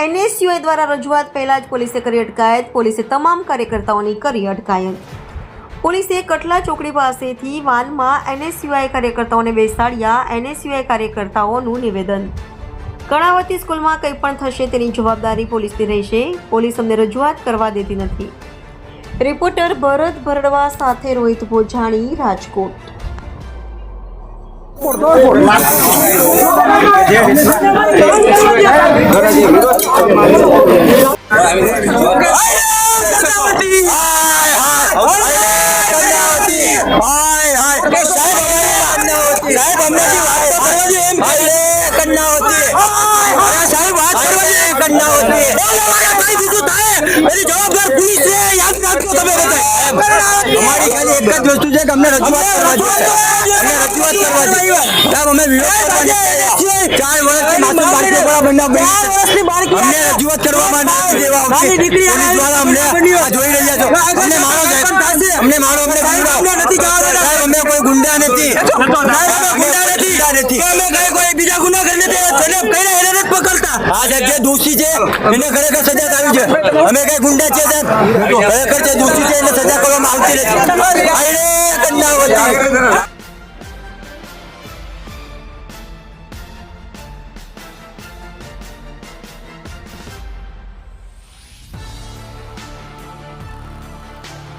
NSUI દ્વારા રજૂઆત પહેલા જ પોલીસે કરી અટકાયત. પોલીસે તમામ કાર્યકર્તાઓની કરી અટકાયત. પોલીસે કટલા ચોકડી પાસેથી વાનમાં એનએસયુઆઈ કાર્યકર્તાઓને બેસાડ્યા. એનએસયુઆઈ કાર્યકર્તાઓનું નિવેદન. કર્ણાવતી સ્કૂલમાં કંઈ પણ થશે તેની જવાબદારી પોલીસની રહેશે. પોલીસ અમને રજૂઆત કરવા દેતી નથી. રિપોર્ટર ભરત ભરડવા સાથે રોહિત ભોજાણી, રાજકોટ. જવાબદાર પોલીસ છે યાદ રાખજો તમે બધા અમારી ખાલી એક જ વસ્તુ છે કે અમને રજૂઆત કરવા છે. અમને રજૂઆત કરવા છે. સાહેબ અમે વિરોધ કરવાની છે. ચાર વર્ષથી માસૂમ બાળકીઓ પર આ બનાવ અમને રજૂઆત કરવામાં નથી દેવા આવશે પોલીસ દ્વારા અમને જોઈ રહ્યા છો. અમને મારો સાહેબ. અમને મારો અમને ગુંડા. નથી સાહેબ અમે કોઈ ગુંડા નથી. અમે ગુંડા નથી. ગુંડા અમે કઈ કોઈ બીજા ગુના કરીને નથી પકડતા આ જગ્યા દોષી છે એને ખરેખર સજા થવી છે. અમે કઈ ગુંડા છે ખરેખર જે દોષી છે એને સજા કરવામાં આવતી નથી.